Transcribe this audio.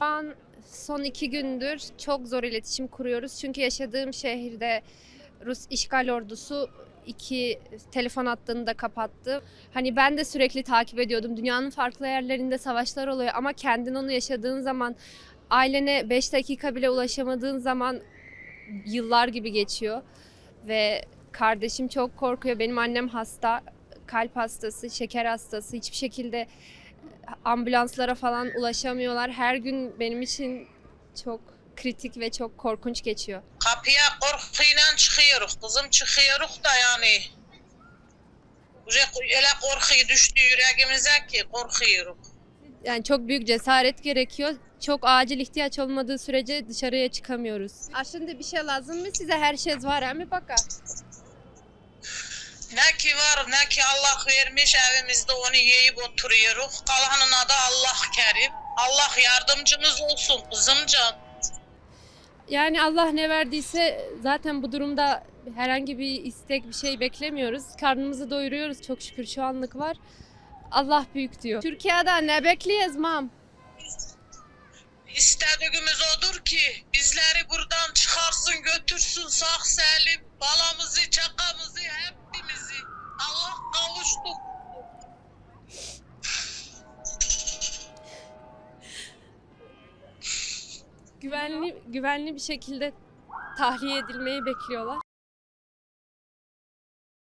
an son iki gündür çok zor iletişim kuruyoruz. Çünkü yaşadığım şehirde Rus işgal ordusu iki telefon hattını da kapattı. Hani ben de sürekli takip ediyordum. Dünyanın farklı yerlerinde savaşlar oluyor ama kendin onu yaşadığın zaman ailene 5 dakika bile ulaşamadığın zaman yıllar gibi geçiyor. Ve kardeşim çok korkuyor. Benim annem hasta, kalp hastası, şeker hastası. Hiçbir şekilde ambulanslara falan ulaşamıyorlar. Her gün benim için çok kritik ve çok korkunç geçiyor. Kapıya korkuyla çıkıyoruz. Kızım çıkıyoruz da yani. Öyle korkuyu düştü yüreğimize ki korkuyoruz. Yani çok büyük cesaret gerekiyor. Çok acil ihtiyaç olmadığı sürece dışarıya çıkamıyoruz. Aslında bir şey lazım mı size? Her şey var ama baka. Ne ki var ne ki Allah vermiş evimizde onu yiyip oturuyoruz. Kalanına da Allah kerim. Allah yardımcımız olsun kızımcan. Yani Allah ne verdiyse zaten bu durumda herhangi bir istek bir şey beklemiyoruz. Karnımızı doyuruyoruz çok şükür şu anlık var. Allah büyük diyor. Türkiye'de ne bekliyoruz mam? İstediğimiz odur ki bizleri buradan çıkarsın götürsün sağ salim. Balamızı, çakamızı, hepimizi. Güvenli güvenli bir şekilde tahliye edilmeyi bekliyorlar.